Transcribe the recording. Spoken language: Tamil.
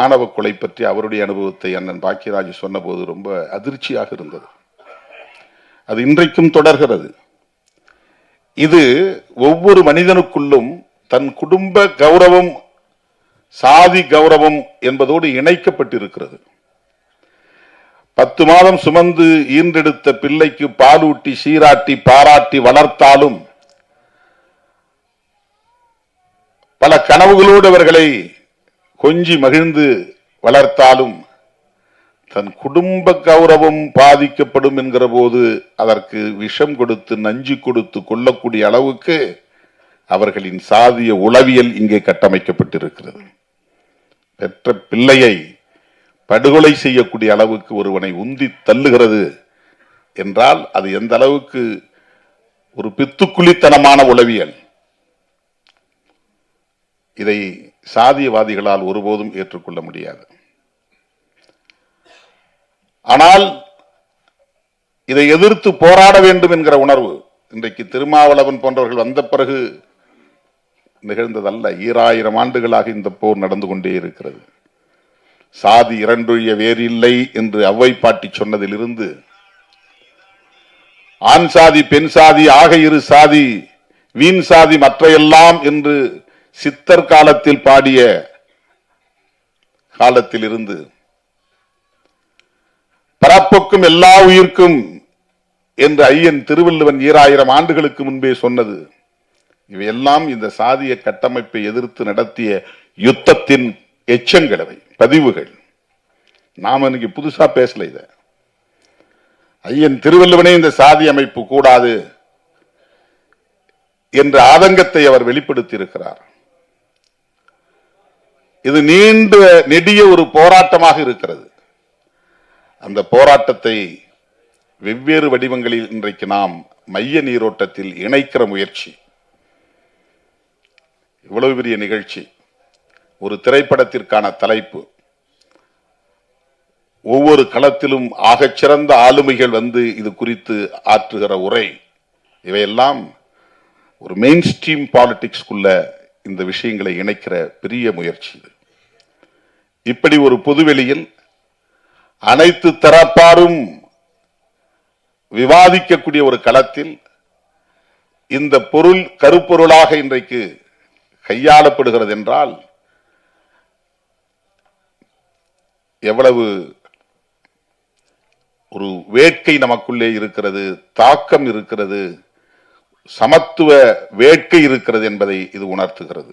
ஆணவ கொலை பற்றி அவருடைய அனுபவத்தை அண்ணன் பாக்கியராஜ் சொன்னபோது ரொம்ப அதிர்ச்சியாக இருந்தது. அது இன்றைக்கும் தொடர்கிறது. இது ஒவ்வொரு மனிதனுக்குள்ளும் தன் குடும்ப கௌரவம் சாதி கௌரவம் என்பதோடு இணைக்கப்பட்டிருக்கிறது. பத்து மாதம் சுமந்து ஈன்றெடுத்த பிள்ளைக்கு பாலூட்டி சீராட்டி பாராட்டி வளர்த்தாலும் பல கனவுகளோடு அவர்களை கொஞ்சி மகிழ்ந்து வளர்த்தாலும் தன் குடும்ப கௌரவம் பாதிக்கப்படும் என்கிற போது அதற்கு விஷம் கொடுத்து நஞ்சு கொடுத்து கொள்ளக்கூடிய அளவுக்கு அவர்களின் சாதிய உளவியல் இங்கே கட்டமைக்கப்பட்டிருக்கிறது. பெற்ற பிள்ளையை படுகொலை செய்யக்கூடிய அளவுக்கு ஒருவனை உந்தி தள்ளுகிறது என்றால் அது எந்த அளவுக்கு ஒரு பித்துக்குளித்தனமான உளவியல். இதை சாதியவாதிகளால் ஒருபோதும் ஏற்றுக்கொள்ள முடியாது. ஆனால் இதை எதிர்த்து போராட வேண்டும் என்கிற உணர்வு இன்றைக்கு திருமாவளவன் போன்றவர்கள் வந்த பிறகு நிகழ்ந்ததல்ல. ஈராயிரம் ஆண்டுகளாக இந்த போர் நடந்து கொண்டே இருக்கிறது. சாதி இரண்டொழிய வேறில்லை என்று அவ்வை பாட்டி சொன்னதிலிருந்து ஆண் சாதி பெண் சாதி ஆக இரு சாதி வீண் சாதி மற்றையெல்லாம் என்று சித்தர் காலத்தில் பாடிய காலத்தில் இருந்து பரப்புக்கும் எல்லா உயிர்க்கும் என்று ஐயன் திருவள்ளுவன் ஈராயிரம் ஆண்டுகளுக்கு முன்பே சொன்னது இவையெல்லாம் இந்த சாதிய கட்டமைப்பை எதிர்த்து நடத்திய யுத்தத்தின் எச்சங்களவை பதிவுகள். நாம் இன்னைக்கு புதுசா பேசல இத. ஐயன் திருவள்ளுவனே இந்த சாதி அமைப்பு கூடாது என்ற ஆதங்கத்தை அவர் வெளிப்படுத்தி இருக்கிறார் இது நீண்ட நெடிய ஒரு போராட்டமாக இருக்கிறது. அந்த போராட்டத்தை வெவ்வேறு வடிவங்களில் இன்றைக்கு நாம் மைய நீரோட்டத்தில் இணைக்கிற முயற்சி. இவ்வளவு பெரிய நிகழ்ச்சி. ஒரு திரைப்படத்திற்கான தலைப்பு. ஒவ்வொரு களத்திலும் ஆகச்சிறந்த ஆளுமைகள் வந்து இது குறித்து ஆற்றுகிற உரை. இவையெல்லாம் ஒரு மெயின் ஸ்ட்ரீம் பாலிடிக்ஸ்குள்ள இந்த விஷயங்களை இணைக்கிற பெரிய முயற்சி இது. இப்படி ஒரு பொதுவெளியில் அனைத்து தரப்பாரும் விவாதிக்கக்கூடிய ஒரு களத்தில் இந்த பொருள் கருப்பொருளாக இன்றைக்கு கையாளப்படுகிறது என்றால் எவ்வளவு ஒரு வேட்கை நமக்குள்ளே இருக்கிறது தாக்கம் இருக்கிறது சமத்துவ வேட்கை இருக்கிறது என்பதை இது உணர்த்துகிறது.